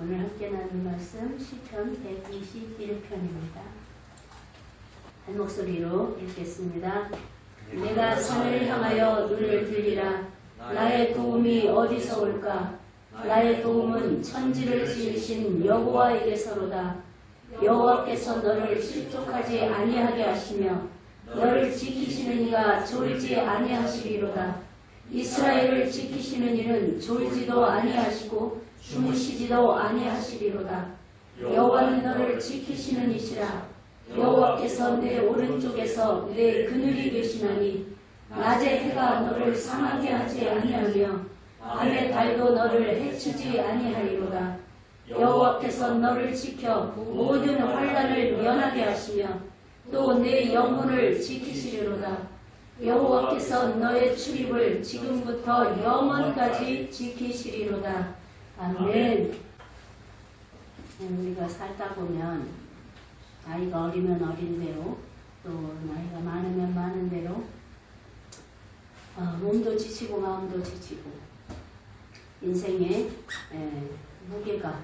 오늘 함께 나눌 말씀 시편 121편입니다. 한 목소리로 읽겠습니다. 내가 산을 향하여 눈을 들리라. 나의 도움이 어디서 올까? 나의 도움은 천지를 지으신 여호와에게서로다. 여호와께서 너를 실족하지 아니하게 하시며 너를 지키시는 이가 졸지 아니하시리로다. 이스라엘을 지키시는 이는 졸지도 아니하시고 주무시지도 아니하시리로다. 여호와는 너를 지키시는 이시라. 여호와께서 내 오른쪽에서 내 그늘이 되시나니 낮에 해가 너를 상하게 하지 아니하며 밤의 달도 너를 해치지 아니하리로다. 여호와께서 너를 지켜 모든 환란을 면하게 하시며 또 내 영혼을 지키시리로다. 여호와께서 너의 출입을 지금부터 영원까지 지키시리로다. 아멘. 우리가 살다 보면 나이가 어리면 어린 대로 또 나이가 많으면 많은 대로 어, 몸도 지치고 마음도 지치고 인생의 에, 무게가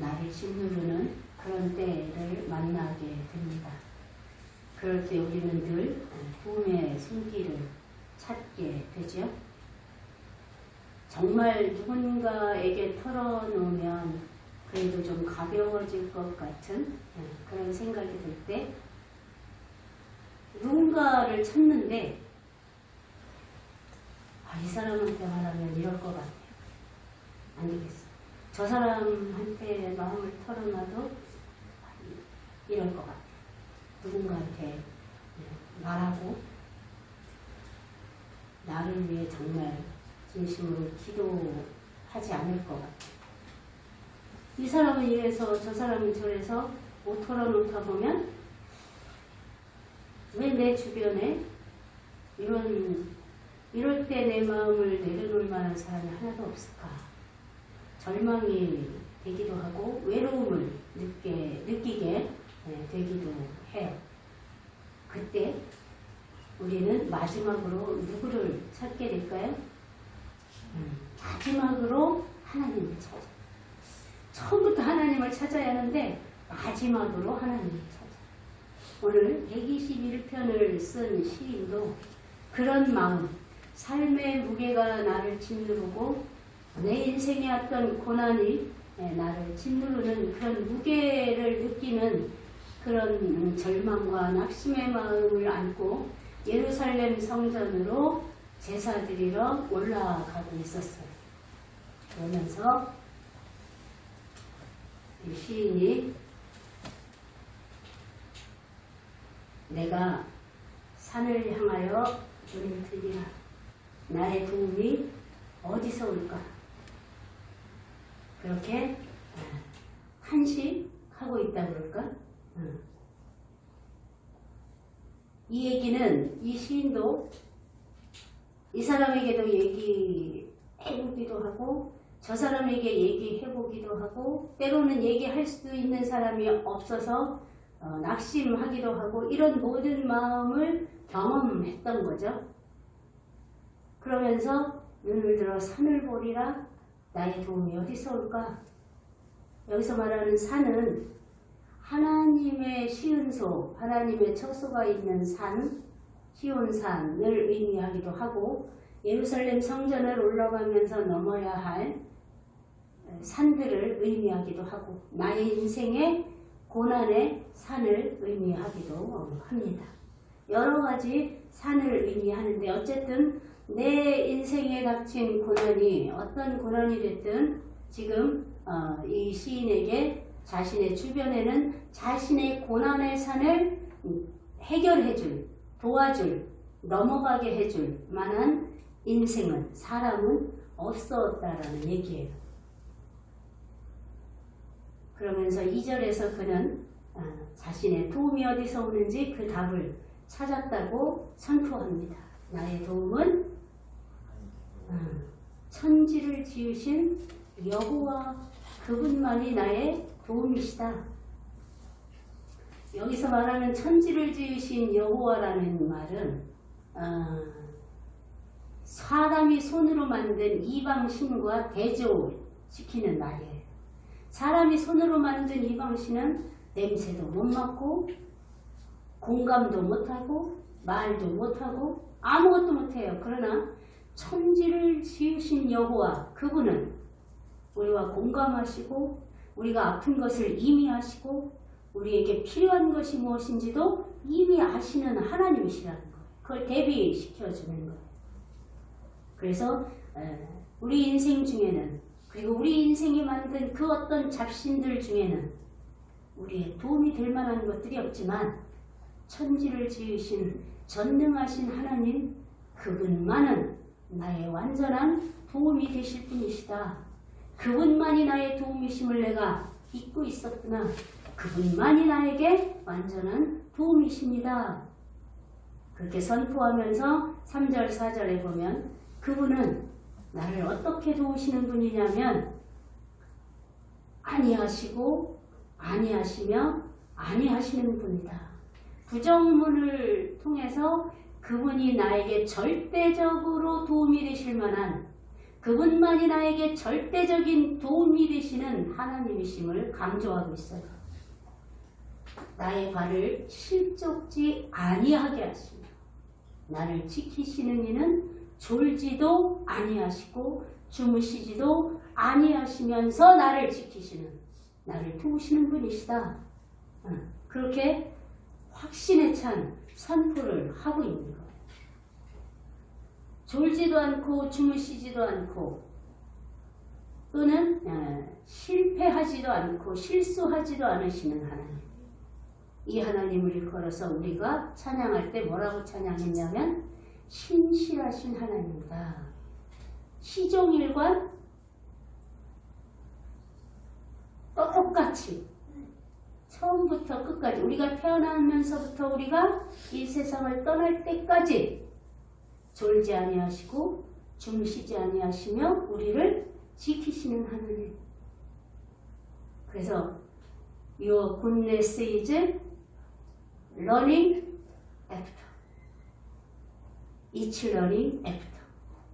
나를 짓누르는 그런 때를 만나게 됩니다. 그럴 때 우리는 늘 꿈의 숨길을 찾게 되죠. 정말 누군가에게 털어놓으면 그래도 좀 가벼워질 것 같은 예, 그런 생각이 들 때 누군가를 찾는데 아, 이 사람한테 말하면 이럴 것 같아요. 안 되겠어. 저 사람한테 마음을 털어놔도 이럴 것 같아요. 누군가한테 예, 말하고 나를 위해 정말 진심으로 기도하지 않을 것 같아요. 이 사람은 이래서 저 사람은 저래서 못 털어놓다 보면 왜 내 주변에 이런 이럴 때 내 마음을 내려놓을 만한 사람이 하나도 없을까? 절망이 되기도 하고 외로움을 느끼게, 느끼게 네, 되기도 해요. 그때 우리는 마지막으로 누구를 찾게 될까요? 음, 마지막으로 하나님을 찾아. 처음부터 하나님을 찾아야 하는데 마지막으로 하나님을 찾아. 오늘 121편을 쓴 시인도 그런 마음, 삶의 무게가 나를 짓누르고 내 인생의 어떤 고난이 나를 짓누르는 그런 무게를 느끼는 그런 절망과 낙심의 마음을 안고 예루살렘 성전으로 제사 드리러 올라가고 있었어요. 그러면서 이 시인이 내가 산을 향하여 눈을 들리라. 나의 도움이 어디서 올까? 그렇게 한식하고 있다 그럴까? 이 얘기는 이 시인도 이 사람에게도 얘기해보기도 하고 저 사람에게 얘기해보기도 하고 때로는 얘기할 수도 있는 사람이 없어서 어, 낙심하기도 하고 이런 모든 마음을 경험했던 거죠. 그러면서 눈을 들어 산을 보리라 나의 도움이 어디서 올까? 여기서 말하는 산은 하나님의 시은소, 하나님의 척소가 있는 산, 시온산을 의미하기도 하고 예루살렘 성전을 올라가면서 넘어야 할 산들을 의미하기도 하고 나의 인생의 고난의 산을 의미하기도 합니다. 여러 가지 산을 의미하는데 어쨌든 내 인생에 닥친 고난이 어떤 고난이 됐든 지금 어, 이 시인에게 자신의 주변에는 자신의 고난의 산을 해결해줄, 도와줄, 넘어가게 해줄 만한 인생은 사람은 없었다라는 얘기예요. 그러면서 2절에서 그는 어, 자신의 도움이 어디서 오는지 그 답을 찾았다고 선포합니다. 나의 도움은 어, 천지를 지으신 여호와 그분만이 나의 도움이시다. 여기서 말하는 천지를 지으신 여호와라는 말은 어, 사람이 손으로 만든 이방 신과 대조시키는 말이에요. 사람이 손으로 만든 이 방신은 냄새도 못 맡고 공감도 못하고 말도 못하고 아무것도 못해요. 그러나 천지를 지으신 여호와 그분은 우리와 공감하시고 우리가 아픈 것을 이미 아시고 우리에게 필요한 것이 무엇인지도 이미 아시는 하나님이시라는 거예요. 그걸 대비시켜 주는 거예요. 그래서 에, 우리 인생 중에는 그리고 우리 인생이 만든 그 어떤 잡신들 중에는 우리의 도움이 될 만한 것들이 없지만 천지를 지으신 전능하신 하나님 그분만은 나의 완전한 도움이 되실 분이시다. 그분만이 나의 도움이심을 내가 잊고 있었구나. 그분만이 나에게 완전한 도움이십니다. 그렇게 선포하면서 3절, 4절에 보면 그분은 나를 어떻게 도우시는 분이냐면 아니하시고 아니하시며 아니하시는 분이다. 부정문을 통해서 그분이 나에게 절대적으로 도움이 되실 만한 그분만이 나에게 절대적인 도움이 되시는 하나님이심을 강조하고 있어요. 나의 발을 실족지 아니하게 하시며 나를 지키시는 이는 졸지도 아니하시고 주무시지도 아니하시면서 나를 지키시는 나를 도우시는 분이시다. 어, 그렇게 확신에 찬 선포를 하고 있는 거예요. 졸지도 않고 주무시지도 않고 또는 어, 실패하지도 않고 실수하지도 않으시는 하나님. 이 하나님을 일컬어서 우리가 찬양할 때 뭐라고 찬양했냐면 신실하신 하나님이다. 시종일관 똑같이 처음부터 끝까지 우리가 태어나면서부터 우리가 이 세상을 떠날 때까지 졸지 아니하시고 주무시지 아니하시며 우리를 지키시는 하나님. 그래서 Your goodness is running after. each running after.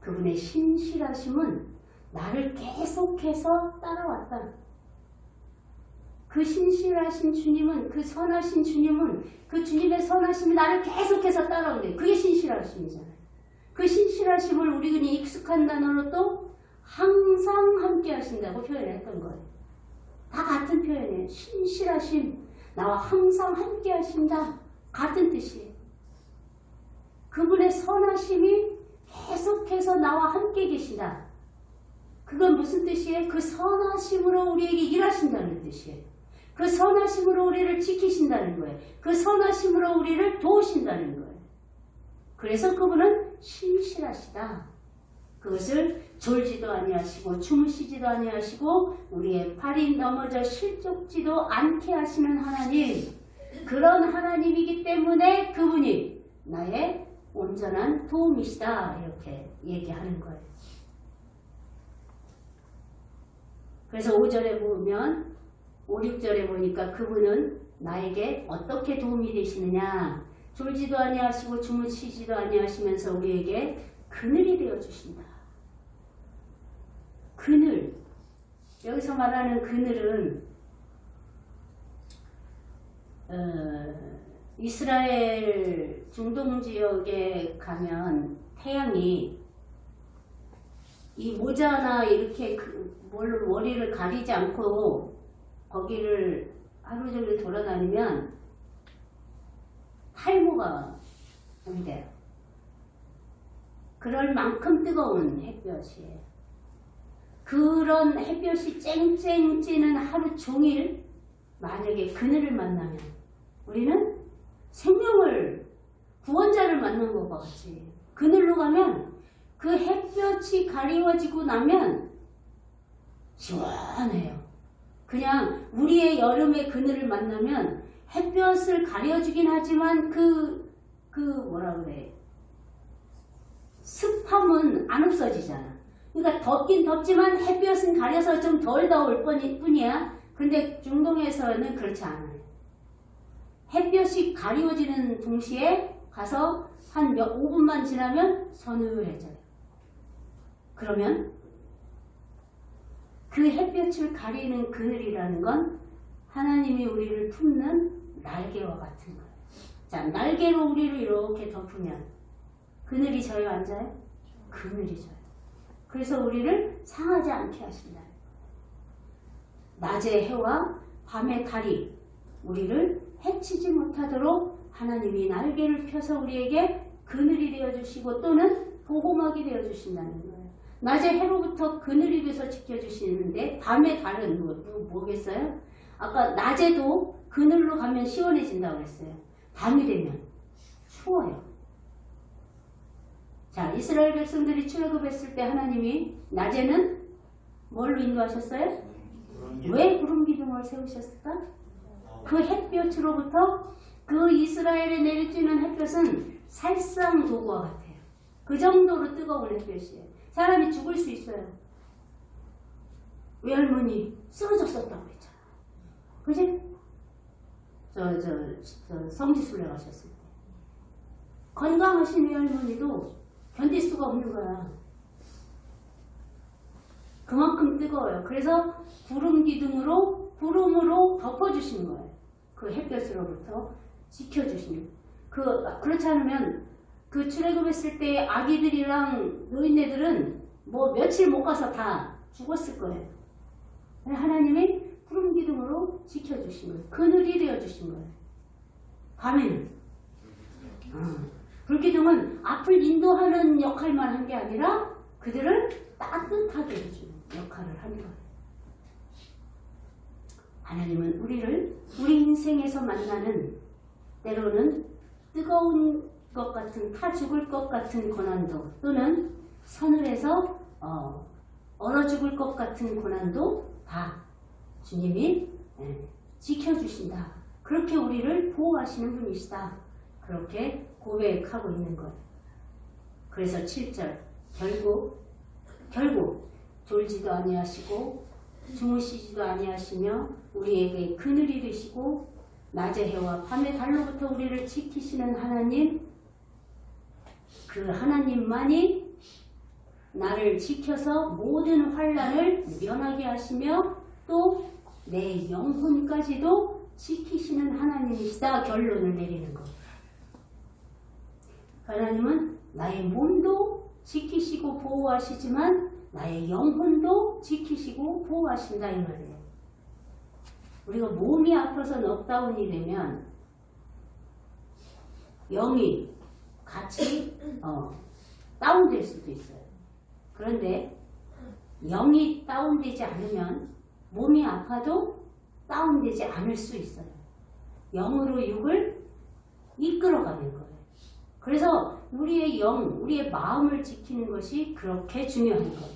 그분의 신실하심은 나를 계속해서 따라왔다. 그 신실하신 주님은 그 선하신 주님은 그 주님의 선하심이 나를 계속해서 따라오는데 그게 신실하심이잖아요. 그 신실하심을 우리는 익숙한 단어로 또 항상 함께 하신다고 표현했던 거예요. 다 같은 표현이에요. 신실하심 나와 항상 함께 하신다. 같은 뜻이에요. 그분의 선하심이 계속해서 나와 함께 계시다. 그건 무슨 뜻이에요? 그 선하심으로 우리에게 일하신다는 뜻이에요. 그 선하심으로 우리를 지키신다는 거예요. 그 선하심으로 우리를 도우신다는 거예요. 그래서 그분은 신실하시다. 그것을 졸지도 아니하시고 주무시지도 아니하시고 우리의 팔이 넘어져 실족지도 않게 하시는 하나님 그런 하나님이기 때문에 그분이 나의 온전한 도움이시다 이렇게 얘기하는 거예요. 그래서 5절에 보면 5, 6절에 보니까 그분은 나에게 어떻게 도움이 되시느냐 졸지도 아니하시고 주무시지도 아니하시면서 우리에게 그늘이 되어 주신다. 그늘 여기서 말하는 그늘은 어, 이스라엘 중동 지역에 가면 태양이 이 모자나 이렇게 그 뭘- 머리를 가리지 않고 거기를 하루 종일 돌아다니면 탈모가 온대요. 그럴 만큼 뜨거운 햇볕이에요. 그런 햇볕이 쨍쨍 찌는 하루 종일 만약에 그늘을 만나면 우리는 생명을 구원자를 만난 것과 같이 그늘로 가면 그 햇볕이 가리워지고 나면 시원해요. 그냥 우리의 여름의 그늘을 만나면 햇볕을 가려주긴 하지만 그, 그 뭐라 그래. 습함은 안 없어지잖아. 그러니까 덥긴 덥지만 햇볕은 가려서 좀 덜 더울 뿐이- 뿐이야. 근데 중동에서는 그렇지 않아요. 햇볕이 가리워지는 동시에 가서 한 몇 5분만 지나면 서늘해져요. 그러면 그 햇볕을 가리는 그늘이라는 건 하나님이 우리를 품는 날개와 같은 거예요. 자, 날개로 우리를 이렇게 덮으면 그늘이 져요, 안 져요? 그늘이 져요. 그래서 우리를 상하지 않게 하신다. 낮의 해와 밤의 달이 우리를 해치지 못하도록 하나님이 날개를 펴서 우리에게 그늘이 되어주시고 또는 보호막이 되어주신다는 거예요. 낮의 해로부터 그늘이 돼서 지켜주시는데 밤의 달은 뭐, 뭐, 뭐겠어요? 아까 낮에도 그늘로 가면 시원해진다고 했어요. 밤이 되면 추워요. 자, 이스라엘 백성들이 출애굽했을 때 하나님이 낮에는 뭘로 인도하셨어요? 왜 구름 기둥을 세우셨을까? 그 햇볕으로부터 그 이스라엘에 내리쬐는 햇볕은 살상 도구와 같아요. 그 정도로 뜨거운 햇볕이에요. 사람이 죽을 수 있어요. 외할머니 쓰러졌었다고 그랬잖아. 그지? 저, 저, 저 성지순례 가셨을 때. 건강하신 외할머니도 견딜 수가 없는 거야. 그만큼 뜨거워요. 그래서 구름 기둥으로 구름으로 덮어주시는 거예요. 그 햇볕으로부터 지켜주시는. 그 그렇지 않으면 그 출애굽했을 때 아기들이랑 노인네들은 뭐 며칠 못 가서 다 죽었을 거예요. 하나님이 구름 기둥으로 지켜주신 거예요. 그늘이 되어주신 거예요. 밤에는 어. 불기둥은 앞을 인도하는 역할만 한 게 아니라 그들을 따뜻하게 해주는 역할을 하는 거예요. 하나님은 우리를 우리 인생에서 만나는 때로는 뜨거운 것 같은 타 죽을 것 같은 고난도 또는 서늘해서 어, 얼어 죽을 것 같은 고난도 다 주님이 예, 지켜주신다. 그렇게 우리를 보호하시는 분이시다. 그렇게 고백하고 있는 것. 그래서 7절 결국 결국 졸지도 아니하시고 주무시지도 아니하시며 우리에게 그늘이 되시고 낮의 해와 밤의 달로부터 우리를 지키시는 하나님 그 하나님만이 나를 지켜서 모든 환란을 면하게 하시며 또 내 영혼까지도 지키시는 하나님이시다 결론을 내리는 것. 하나님은 나의 몸도 지키시고 보호하시지만 나의 영혼도 지키시고 보호하신다 이 말이에요. 우리가 몸이 아파서 넉다운이 되면 영이 같이 어, 다운될 수도 있어요. 그런데 영이 다운되지 않으면 몸이 아파도 다운되지 않을 수 있어요. 영으로 육을 이끌어가는 거예요. 그래서 우리의 영, 우리의 마음을 지키는 것이 그렇게 중요한 거예요.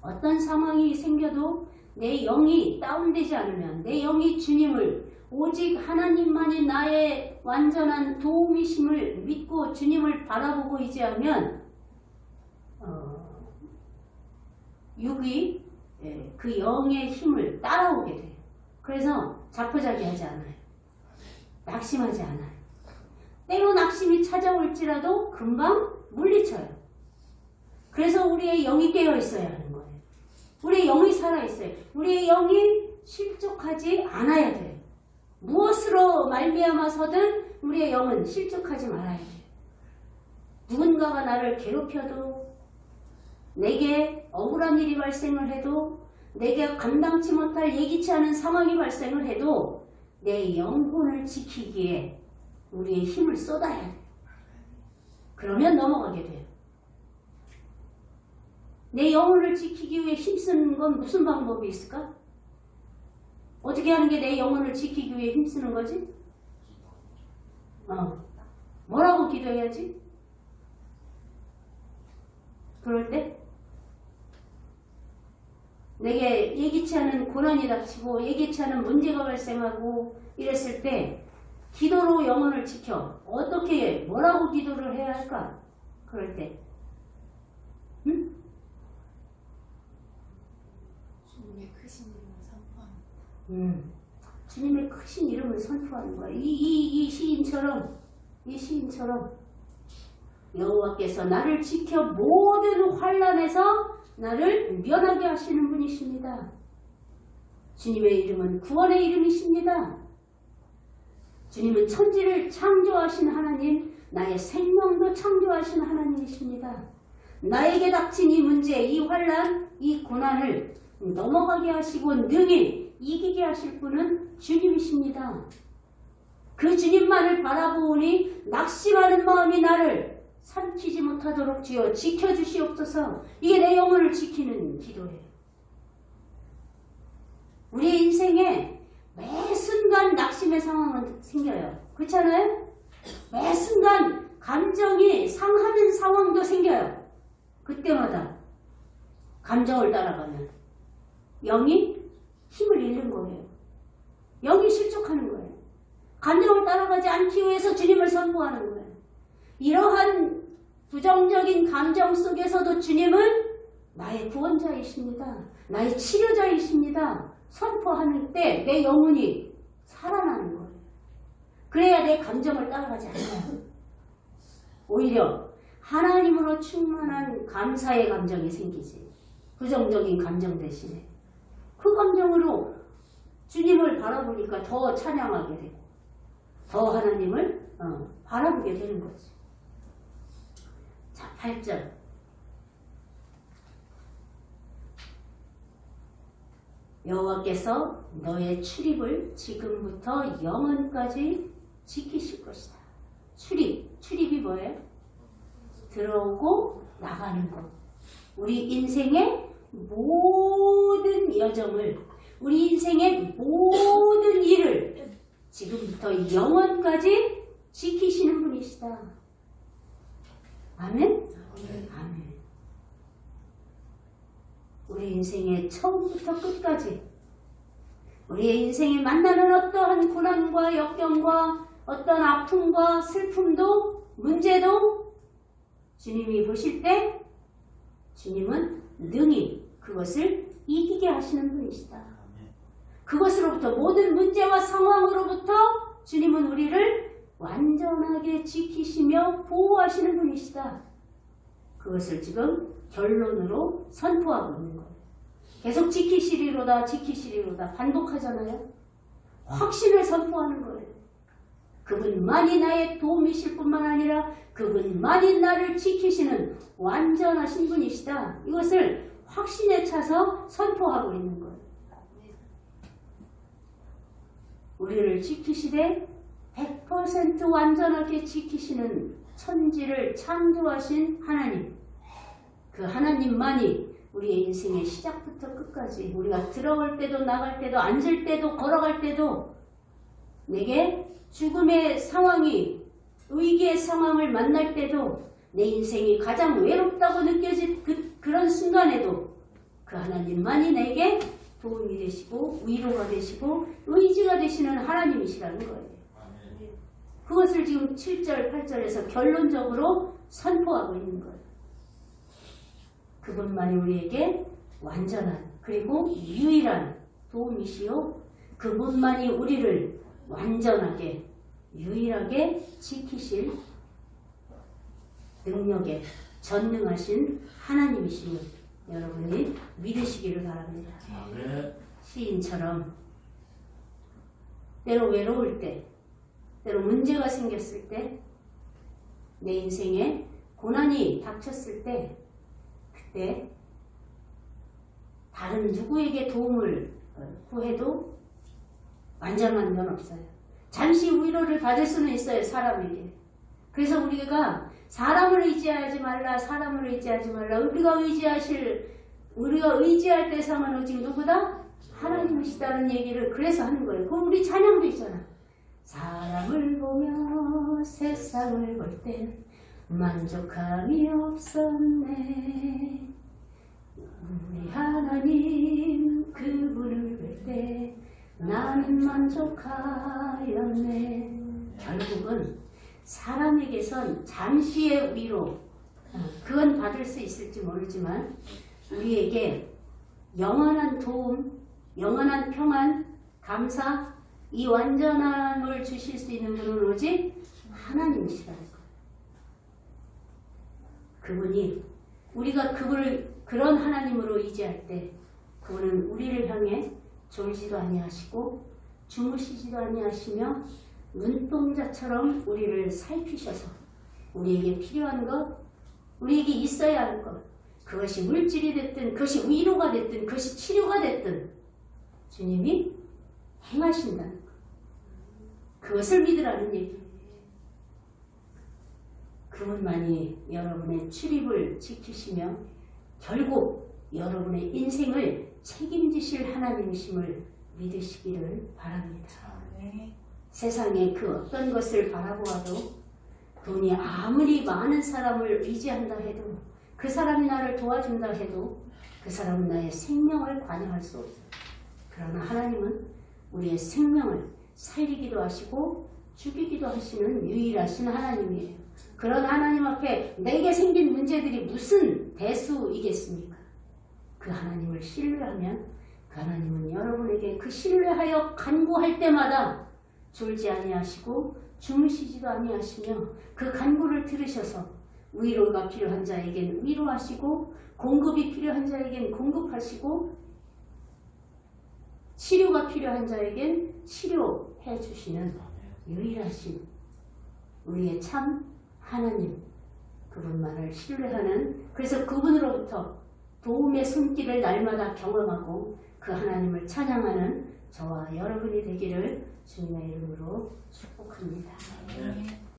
어떤 상황이 생겨도 내 영이 다운되지 않으면 내 영이 주님을 오직 하나님만이 나의 완전한 도움이심을 믿고 주님을 바라보고 의지하면 어, 육이 예, 그 영의 힘을 따라오게 돼요. 그래서 자포자기하지 않아요. 낙심하지 않아요. 때로 낙심이 찾아올지라도 금방 물리쳐요. 그래서 우리의 영이 깨어 있어야 하는 거예요. 우리의 영이 살아 있어요. 우리의 영이 실족하지 않아야 돼요. 무엇으로 말미암아서든 우리의 영은 실족하지 말아야 돼요. 누군가가 나를 괴롭혀도 내게 억울한 일이 발생을 해도 내게 감당치 못할 예기치 않은 상황이 발생을 해도 내 영혼을 지키기에 우리의 힘을 쏟아야 돼요. 그러면 넘어가게 돼요. 내 영혼을 지키기 위해 힘쓰는 건 무슨 방법이 있을까? 어떻게 하는 게 내 영혼을 지키기 위해 힘쓰는 거지? 어. 뭐라고 기도해야지? 그럴 때 내게 예기치 않은 고난이 닥치고 예기치 않은 문제가 발생하고 이랬을 때 기도로 영혼을 지켜 어떻게 뭐라고 기도를 해야 할까? 그럴 때 응? 주님의 크신 이름을 선포합니다. 음, 주님의 크신 이름을 선포하는 거야. 이, 이, 이 시인처럼, 이 시인처럼 여호와께서 나를 지켜 모든 환란에서 나를 면하게 하시는 분이십니다. 주님의 이름은 구원의 이름이십니다. 주님은 천지를 창조하신 하나님, 나의 생명도 창조하신 하나님이십니다. 나에게 닥친 이 문제, 이 환란, 이 고난을 넘어가게 하시고 능히 이기게 하실 분은 주님이십니다. 그 주님만을 바라보니 낙심하는 마음이 나를 삼키지 못하도록 주여 지켜주시옵소서. 이게 내 영혼을 지키는 기도예요. 우리 인생에 매 순간 낙심의 상황은 생겨요. 그렇잖아요? 매 순간 감정이 상하는 상황도 생겨요. 그때마다 감정을 따라가면 영이 힘을 잃는 거예요. 영이 실족하는 거예요. 감정을 따라가지 않기 위해서 주님을 선포하는 거예요. 이러한 부정적인 감정 속에서도 주님은 나의 구원자이십니다. 나의 치료자이십니다. 선포하는 때 내 영혼이 살아나는 거예요. 그래야 내 감정을 따라가지 않아요. 오히려 하나님으로 충만한 감사의 감정이 생기지. 부정적인 감정 대신에. 그 감정으로 주님을 바라보니까 더 찬양하게 되고, 더 하나님을 어, 바라보게 되는 거지. 자, 8절. 여호와께서 너의 출입을 지금부터 영원까지 지키실 것이다. 출입, 출입이 뭐예요? 들어오고 나가는 것. 우리 인생의 모든 여정을, 우리 인생의 모든 일을 지금부터 영원까지 지키시는 분이시다. 아멘. 우리 인생의 처음부터 끝까지 우리의 인생에 만나는 어떠한 고난과 역경과 어떤 아픔과 슬픔도 문제도 주님이 보실 때 주님은 능히 그것을 이기게 하시는 분이시다. 그것으로부터 모든 문제와 상황으로부터 주님은 우리를 완전하게 지키시며 보호하시는 분이시다. 그것을 지금 결론으로 선포하고 있는. 계속 지키시리로다, 지키시리로다 반복하잖아요. 확신을 선포하는 거예요. 그분만이 나의 도움이실 뿐만 아니라 그분만이 나를 지키시는 완전하신 분이시다. 이것을 확신에 차서 선포하고 있는 거예요. 우리를 지키시되 100% 완전하게 지키시는 천지를 창조하신 하나님. 그 하나님만이 우리의 인생의 시작부터 끝까지 우리가 들어올 때도 나갈 때도 앉을 때도 걸어갈 때도 내게 죽음의 상황이 위기의 상황을 만날 때도 내 인생이 가장 외롭다고 느껴질 그, 그런 순간에도 그 하나님만이 내게 도움이 되시고 위로가 되시고 의지가 되시는 하나님이시라는 거예요. 그것을 지금 7절, 8절에서 결론적으로 선포하고 있는 거예요. 그분만이 우리에게 완전한 그리고 유일한 도움이시요. 그분만이 우리를 완전하게 유일하게 지키실 능력에 전능하신 하나님이심을 여러분이 믿으시기를 바랍니다. 시인처럼 때로 외로울 때, 때로 문제가 생겼을 때, 내 인생에 고난이 닥쳤을 때, 그때 다른 누구에게 도움을 어, 구해도 완전한 건 없어요. 잠시 위로를 받을 수는 있어요, 사람에게. 그래서 우리가 사람을 의지하지 말라, 사람을 의지하지 말라. 우리가 의지하실, 우리가 의지할 대상은 오직 누구다? 하나님이시다는 얘기를 그래서 하는 거예요. 그럼 우리 찬양도 있잖아. 사람을 보며 세상을 볼 때 만족함이 없었네. 우리 하나님 그분을 볼때 나는 만족하였네. 결국은 사람에게선 잠시의 위로, 어, 그건 받을 수 있을지 모르지만 우리에게 영원한 도움, 영원한 평안, 감사, 이 완전함을 주실 수 있는 분은 오직 하나님이시라는 거예요. 그분이 우리가 그분을 그런 하나님으로 의지할 때 그분은 우리를 향해 졸지도 아니하시고 주무시지도 아니하시며 눈동자처럼 우리를 살피셔서 우리에게 필요한 것, 우리에게 있어야 할 것, 그것이 물질이 됐든 그것이 위로가 됐든 그것이 치료가 됐든 주님이 행하신다는 것. 그것을 믿으라는 얘기. 그분만이 여러분의 출입을 지키시며 결국 여러분의 인생을 책임지실 하나님이심을 믿으시기를 바랍니다. 네. 세상의 그 어떤 것을 바라보아도 돈이 아무리 많은 사람을 의지한다 해도 그 사람이 나를 도와준다 해도 그 사람은 나의 생명을 관여할 수 없어요. 그러나 하나님은 우리의 생명을 살리기도 하시고 죽이기도 하시는 유일하신 하나님이에요. 그런 하나님 앞에 내게 생긴 문제들이 무슨 대수이겠습니까? 그 하나님을 신뢰하면 그 하나님은 여러분에게 그 신뢰하여 간구할 때마다 졸지 아니하시고 주무시지도 아니하시며 그 간구를 들으셔서 위로가 필요한 자에겐 위로하시고 공급이 필요한 자에겐 공급하시고 치료가 필요한 자에겐 치료해 주시는 유일하신 우리의 참 하나님 그분만을 신뢰하는 그래서 그분으로부터 도움의 손길을 날마다 경험하고 그 하나님을 찬양하는 저와 여러분이 되기를 주님의 이름으로 축복합니다. 네.